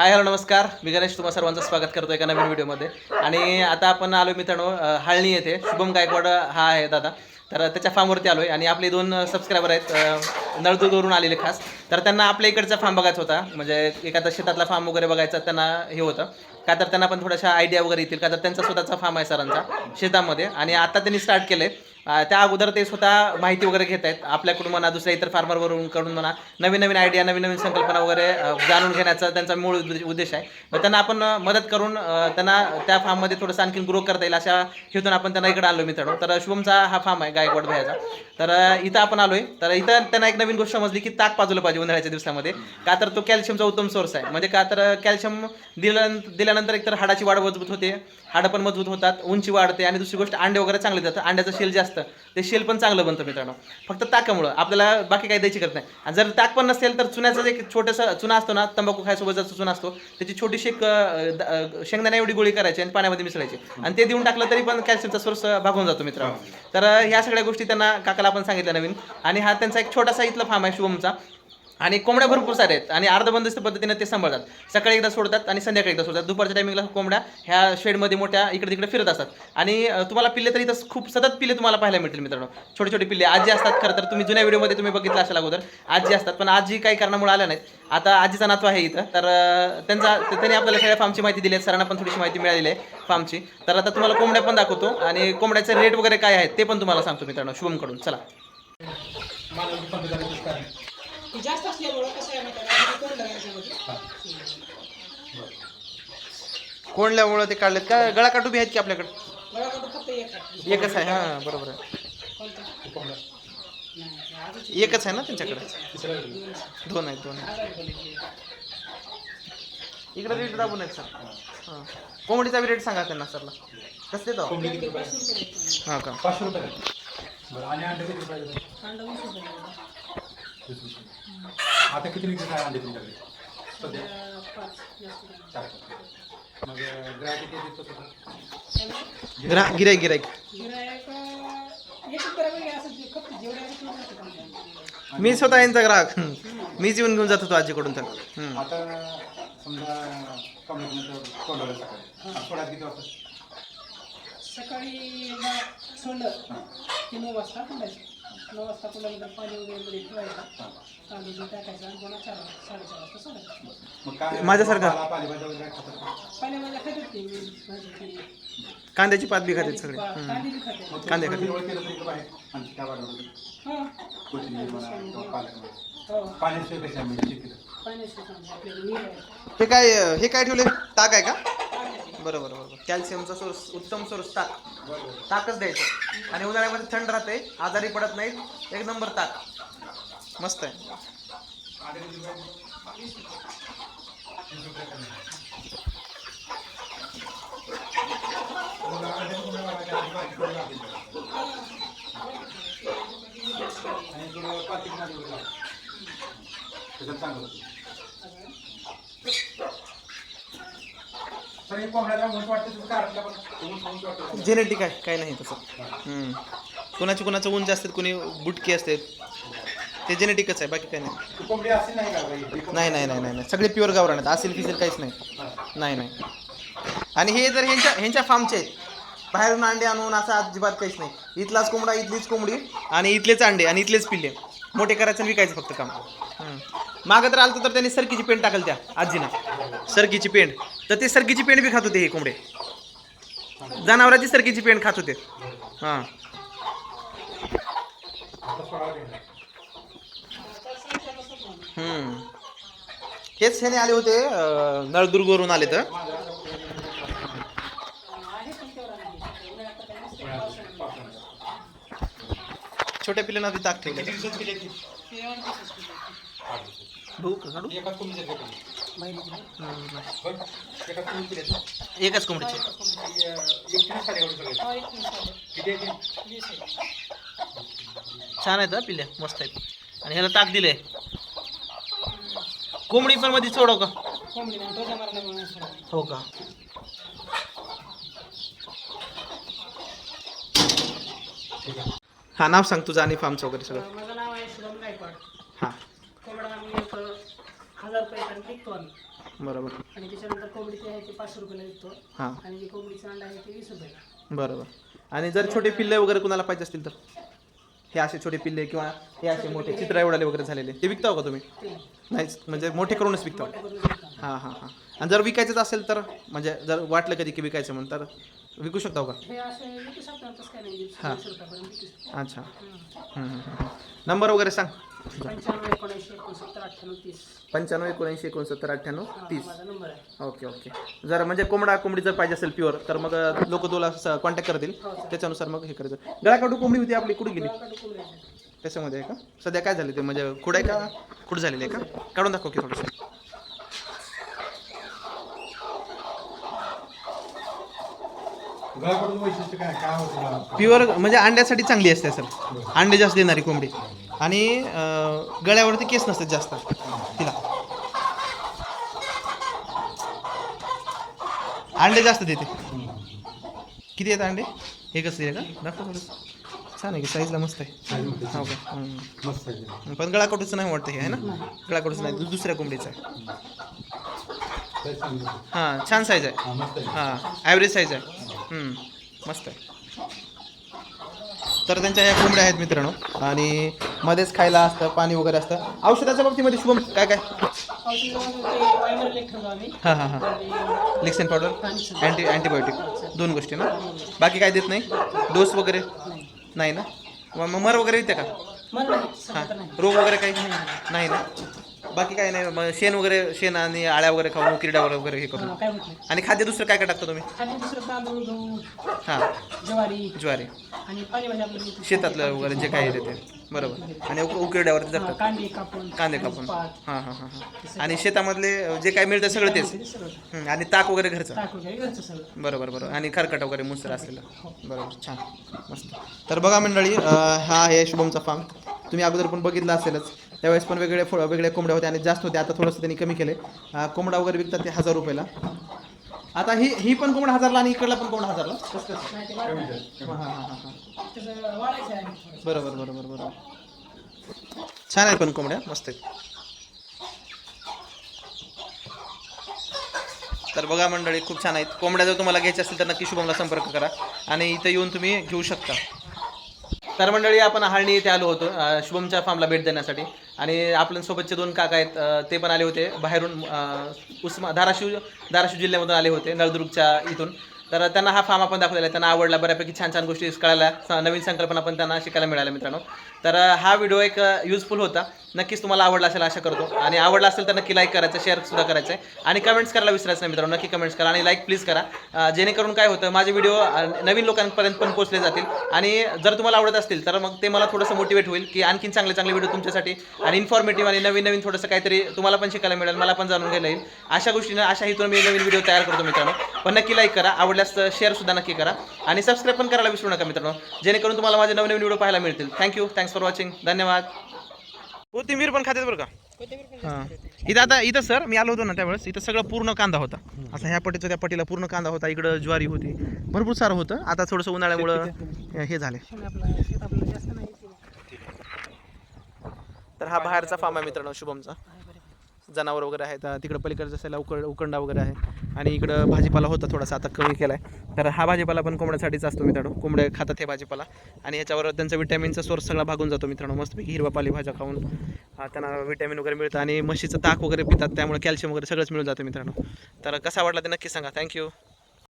Hi hello नमस्कार. मी गणेश तुम्हा सर्वांचं स्वागत करतो एका नवीन व्हिडिओमध्ये. आणि आता आपण आलो मित्रांनो हळणी हाळणी येथे. शुभम गायकवाड हा आहे दादा. तर त्याच्या फार्मवरती आलो आहे आणि आपले दोन सबस्क्रायबर आहेत नळदूरवरून आलेले खास. तर त्यांना आपल्या इकडचा फार्म बघायचा होता. म्हणजे एखादा शेतातला फार्म वगैरे बघायचा त्यांना हे होतं. का तर त्यांना पण थोड्याशा आयडिया वगैरे येतील. का तर त्यांचा स्वतःचा फार्म आहे सरांचा शेतामध्ये. आणि आता त्यांनी स्टार्ट केलं. आहे त्या अगोदर ते स्वतः माहिती वगैरे घेत आहेत. आपल्याकडून म्हणा दुसऱ्या इतर फार्मरवरून कडून म्हणा नवीन नवीन आयडिया नवीन नवीन संकल्पना वगैरे जाणून घेण्याचा त्यांचा मूळ उद्दे- उद्देश आहे. मग त्यांना आपण मदत करून त्यांना त्या फार्ममध्ये थोडंसं आणखी ग्रो करता येईल अशा हेतून आपण त्यांना इकडे आलो मित्रांनो. तर शुभमचा हा फार्म आहे गायकवाड भयाचा. तर इथं आपण आलोय. तर इथं त्यांना एक नवीन गोष्ट समजली की ताक पाजवलं पाहिजे उन्हाळ्याच्या दिवसामध्ये. का तर तो कॅल्शियमचा उत्तम सोर्स आहे. म्हणजे का तर कॅल्शियम दिल्यानंतर दिल्यानंतर एकतर हाडाची वाढ मजबूत होते हाडं पण मजबूत होतात उंची वाढते आणि दुसरी गोष्ट अंडे वगैरे चांगले जातात. अंड्याचं शेल जास्त. ते शेल पण चांगलं बनतं मित्रांनो. फक्त ताकामुळं. आपल्याला बाकी काही द्यायची करत नाही. आणि जर ताक पण नसेल तर चुन्याचं जे एक छोटंसं चुना असतो ना तंबाखू खायसोबत चुना असतो त्याची छोटीशी एक द- शेंगदाणा एवढी गोळी करायची आणि पाण्यामध्ये मिसळायची. आणि ते देऊन टाकलं तरी पण कॅल्शियमचा सोर्स भागून जातो मित्रांनो. तर ह्या सगळ्या गोष्टी त्यांना काकाला आपण सांगितलं नवीन. आणि हा त्यांचा एक छोटासा इथला फार्म आहे शुभमचा. आणि कोंबड्या भरपूर साऱ्या आहेत. आणि अर्धबंदिस्त पद्धतीने ते सांभाळतात. सकाळी एकदा सोडतात आणि संध्याकाळी एकदा सोडतात. दुपारच्या टायमिंगला कोंबड्या ह्या शेडमध्ये मोठ्या इकडे तिकडे फिरत असतात. आणि तुम्हाला पिल्ले तर इथं खूप सतत पिल्ले तुम्हाला पाहायला मिळतील मित्रांनो. छोटे छोटे पिल्ले. आजी असतात खरं तर. तुम्ही जुन्या व्हिडिओमध्ये तुम्ही बघितलं असेल अगोदर. आजी असतात. पण आजी काही कारणामुळे आल्या नाहीत. आता आजीचा नातू आहे इथं. तर त्यांचा त्यांनी आपल्याला सगळ्या फार्मची माहिती दिली आहे. सरांना पण थोडीशी माहिती मिळालेली आहे फार्मची तर आता तुम्हाला कोंबड्या पण दाखवतो. आणि कोंबड्याचे रेट वगैरे काय आहेत ते पण तुम्हाला सांगतो मित्रांनो. शुभमकडून. चला. ती जास्त असल्यामुळं कसं आहे माहिती आहे का? याच्यामध्ये कोंडल्यामुळं ते काढलेत का? गळा काटू बी आहेत की आपल्याकडे? बरोबर फक्त एक आहे. एकच आहे हां बरोबर आहे. कोणतं? नाही आजच एकच आहे ना त्यांच्याकडे? दोन आहेत. दोन आहेत आजारी. इकडे रेट दाबून आहेत सर. हां. कोंबडीचा बी रेट सांगा त्यांना सरला. कसं देतो? ते पाचशे रुपये देतो. हां का? पाचशे रुपये. बरं आणि अंडे किती पाहिजे अंडा वीस रुपये देतो. वीस रुपये. आता किती निघते काय अंडे तुमच्याकडे सध्या अं, पाच जास्त नाही. चार मग ग्राहक किती देतो स्वतः? त्यामुळे ग्रा गिराईक गिराईक गिऱ्हाईक, अं, एकच करावं की असं जे खपतं जेवढे आहे तेवढं असतं आमच्या. मी स्वतः यांचा ग्राहक हं. मीच येऊन घेऊन जात होतो आजीकडून तर. आता समजा कॉम्प्युटर कोंडवलं सकाळी सोळा किती वाजता सकाळी एकदा सोडलं की नऊ वाजता नऊ वाजता पाणी वगैरे मध्ये ठेवायचं. तांदूळ टाकायचं आणि पुन्हा चार साडेचार वाजता सोडायचं. मग काय माझ्यासारखं. पाला- पालेभाज्या वगैरे काय खातात का? पाण्यामध्ये खातात ते भाजी ती कांद्याची पात बी खाते सगळे. कांदे बी खातात. मग कांदे थोडं खाते. निवड केलं तरी इकडं बाहेर. आणखी काय वाढवलं? हां. कोथिंबीर म्हणा किंवा पालक म्हणा. हो. पाण्याशिवाय कशा मिळते शेतीला? पाण्याशी चांगलं आपल्याला विहीर आहे. हे काय हे काय ठेवले ताक आहे का. बरोबर बरोबर कॅल्शियमचा सोर्स उत्तम सोर्स ताक. ताकच द्यायचं. आणि उन्हाळ्यामध्ये थंड राहते आजारी पडत नाहीत एक नंबर ताक. मस्त आहे. चांगलं हे कोंबड्याला वाटतं त्याचं कारण बरं? वाटतं जेनेटिक आहे काही नाही तसं हं. कोणाची कोणाचं उंच असतात कोणी बुटकी असतात ते जेनेटिकच आहे बाकी काही नाही ती कोंबडी अशी नाही का बाई? ही कोंबडी- नाही नाही नाही नाही नाही सगळे प्युअर गावरान आहेत असेल फिसेल काहीच नाही हा. नाही नाही आणि हे जर ह्यांच्या ह्यांच्या फार्मचे आहेत बाहेरून अंडे आणून असं अजिबात काहीच नाही इथलाच कोंबडा इथलीच कोंबडी आणि इथलेच अंडे आणि इथलेच पिल्ले मोठे करायचं आणि विकायचं फक्त काम. हं. मागं तर आलं तर त्यांनी सरकीची पेंट टाकल त्या आजीनं. सरकीची पेंट. तर ते सरकीची पेंट बी खात होते हे कोंबडे. जनावरांची सरकीची पेंट खात होते. हां. हम्म. हेच ह्याने आले होते अं, नळदुर्गवरून आले तर आहे पण तेवढा नाही उन्हाळ्यात तर काही नसतं. पावसाळ्यामध्ये. छोट्या पिल्लांना बी ताक ठेवले किती दिवसात ती? आठ का काढू? एकाच नाही. कोंबडीची? एकच ती, अं, एकटीने सगळे. हो. किती आहे ती? छान आहेत हा पिल्ल्या मस्त आहेत आणि ह्याला ताक दिले कोंबडी पण मध्ये सोडव का. हो का ठीक आहे. हा नाव सांग तुझं आणि फार्मचं वगैरे सगळं. माझं नाव आहे शुभम गायकवाड. हां. कोंबडा आम्ही एक हजार रुपये विकतो आम्ही. बरोबर. आणि त्याच्यानंतर कोंबडी ते आहे ते पाचशे रुपयाला विकतो. हां. आणि जे कोंबडीचं अंडा आहे ते वीस रुपयाला. बरोबर. आणि जर छोटे पिल्ले वगैरे कुणाला पाहिजे असतील तर? हे असे छोटे पिल्ले किंवा हे असे मोठे चित्र एवढाले वगैरे झालेले. ते विकता का तुम्ही? ते. नाहीच. म्हणजे मोठे करूनच विकता मोठ्या करून विकतो. हां हां हां. आणि जर विकायचंच असेल तर? म्हणजे जर वाटलं कधी की विकायचं म्हणून तर? विकू शकता का? हे असे विकू शकतो तसं काय नाही हां. दीडशे रुपयापर्यंत विकू शकतो. अच्छा. हम्म, हम्म, हम्म. नंबर वगैरे सांग. पंच्याण्णव एकोणऐंशी एकोणसत्तर अठ्ठ्याण्णव तीस. पंच्याण्णव एकोणऐंशी एकोणसत्तर अठ्ठ्याण्णव हा, तीस. माझा नंबर आहे. Okay okay. जर म्हणजे कोंबडा कोंबडी जर पाहिजे असेल प्युअर तर मग लोक तुला कॉन्टॅक्ट करतील. हो सर त्याच्यानुसार मग हे करायचं. गळाकाटू कोंबडी होती आपली कुठे गेली. त्याच्यामध्ये आहे का? सध्या काय झाले ते? म्हणजे खुड आहे का? खुड झालेली आहे का? काढून दाखव की थोडंसं. गळाकडून वैशिष्ट्य काय? काय होतं गळा? प्युअर म्हणजे अंड्यासाठी चांगली असते सर. अंडे जास्त देणारी कोंबडी. आणि अं, गळ्यावरती केस नसतात जास्त. तिला. अंडे जास्त देते. किती आहेत अंडे? हे कसं आहे का? दाखव थोडंसं छान आहे की साईजला मस्त आहे. हो का? हम्म. मस्त आहे. पण गळाकडूचं नाही वाटतं हे आहे ना? गळाकडूचं नाही. दुसऱ्या कोंबडीचं आहे. हां छान साईज आहे. हा, मस्त आहे. हां ॲव्हरेज साईज आहे. मस्त आहे. तर त्यांच्या ह्या कोंबड्या आहेत मित्रांनो. आणि मध्येच खायला असतं पाणी वगैरे असतं. औषधाच्या बाबतीमध्ये शुभम काय काय? हां हां हां. लिक्सेन पावडर अँटी अँटीबायोटिक दोन गोष्टी ना? बाकी काय देत नाही? डोस वगैरे? नाही ना? मग मग मर वगैरे येते का? हां. रोग वगैरे काही? नाही ना? बाकी काही नाही मग शेण वगैरे शेण आणि आळ्या वगैरे खाऊन किरड्या वगैरे हे करून. हां, काय होत नाही आणि खाद्य दुसरं काय काय टाकता तुम्ही? खाली दुसरं तांदूळ गहू हां. ज्वारी. ज्वारी. आणि पालेभाज्या आपल्या इथे शेतातलं वगैरे जे काही येते ते. बरोबर. आणि उक- उकिरड्यावरती हां, जगतात कांदे कापून कांदे कापून. हां हां हां हां. आणि शेतामधले जे काय मिळतं सगळं तेच. ते सगळं हं, आणि ताक वगैरे घरचं. ताक वगैरे घरचं सगळं. बरोबर बरोबर. आणि खरकट वगैरे मुसर असलेलं बरोबर छान. मस्त. तर बघा मंडळी अं, हा आहे शुभमचा फार्म तुम्ही अगोदर पण बघितलं असेलच. त्यावेळेस पण वेगळे फळ वेगळ्या कोंबड्या होत्या आणि जास्त होत्या आता थोडंसं त्यांनी कमी केले कोंबडा वगैरे विकतात ते हजार रुपयाला. आता ही ही पण कोंबडा हजारला आणि इकडला पण कोंबडा हजारला? कसं हां हां हां हां बरोबर बरोबर बरोबर. छान आहेत पण कोंबड्या मस्त आहेत. तर बघा मंडळी खूप छान आहेत. कोंबड्या जर तुम्हाला घ्यायच्या असतील तर नक्की शुभमला संपर्क करा. आणि इथं येऊन तुम्ही घेऊ शकता. तर मंडळी आपण हाळणी इथे आलो होतो. शुभमच्या फार्मला भेट देण्यासाठी. आणि आपल्यासोबतचे दोन काका आहेत ते पण आले होते बाहेरून अं, उस्मा धाराशिव धाराशिव जिल्ह्यामधून आले होते नळदुर्गच्या इथून. तर त्यांना हा फार्म आपण दाखवलेला आहे. त्यांना आवडला बऱ्यापैकी छान छान गोष्टी कळायला स- नवीन संकल्पना पण त्यांना शिकायला मिळाल्या मित्रांनो. तर हा व्हिडिओ एक युजफुल होता. नक्कीच तुम्हाला आवडला असेल आशा करतो. आणि आवडला असेल तर नक्की लाईक करायचं शेअर सुद्धा करायचं आहे आणि कमेंट्स करायला विसरायचं नाही मित्रांनो नक्की कमेंट्स करा आणि लाईक प्लीज करा. जेणेकरून काय होतं माझे व्हिडिओ नवीन लोकांपर्यंत पण पोहोचले जातील. आणि जर तुम्हाला आवडत असतील तर मग ते मला थोडंसं मोटिवेट होईल की आणखीन चांगले चांगले व्हिडिओ तुमच्यासाठी आणि इन्फॉर्मेटिव्ह आणि नवीन नवीन थोडंसं काहीतरी तुम्हाला पण शिकायला मिळेल मला पण जाणून घ्यायला येईल. अशा गोष्टीनं अशा हेतून मी नवीन व्हिडिओ तयार करतो मित्रांनो. पण नक्की लाईक करा आवडल्यास शेअर सुद्धा नक्की करा. आणि सबस्क्राईब पण करायला विसरू नका मित्रांनो. जेणेकरून तुम्हाला माझे नवीन नवीन व्हिडिओ पाहायला मिळतील. थँक्यू थँक्स फॉर वॉचिंग धन्यवाद. कोथिंबीर पण खात्यात बरं का? हां. इथं आता इथं सर मी आलो होतो ना त्यावेळेस इथं सगळं पूर्ण कांदा होता. असं ह्या पट्टीचं त्या पट्टीला पूर्ण कांदा होता इकडं ज्वारी होती. भरपूर सारं होतं. आता थोडंसं उन्हाळ्यामुळं हे झाले तर हा बाहेरचा फार्म आहे मित्रांनो शुभमचा. जनावर वगैरे आहेत. तिकडं पलीकडच्या जसं उकड उकंडा वगैरे आहे. आणि इकडं भाजीपाला होता थोडासा आता कमी केला आहे तर हा भाजीपाला पण कोंबड्यासाठीच असतो मित्रांनो. कोंबड्या खातात हे भाजीपाला. आणि याच्यावर त्यांचा विटॅमिनचा सोर्स सगळा भागून जातो मित्रांनो. मस्तपैकी हिरवा पालेभाज्या खाऊन त्यांना विटॅमिन वगैरे मिळतं आणि म्हशीचं ताक वगैरे पितात त्यामुळे कॅल्शियम वगैरे सगळंच मिळून जातं मित्रांनो. तर कसा वाटला ते नक्की सांगा. थँक्यू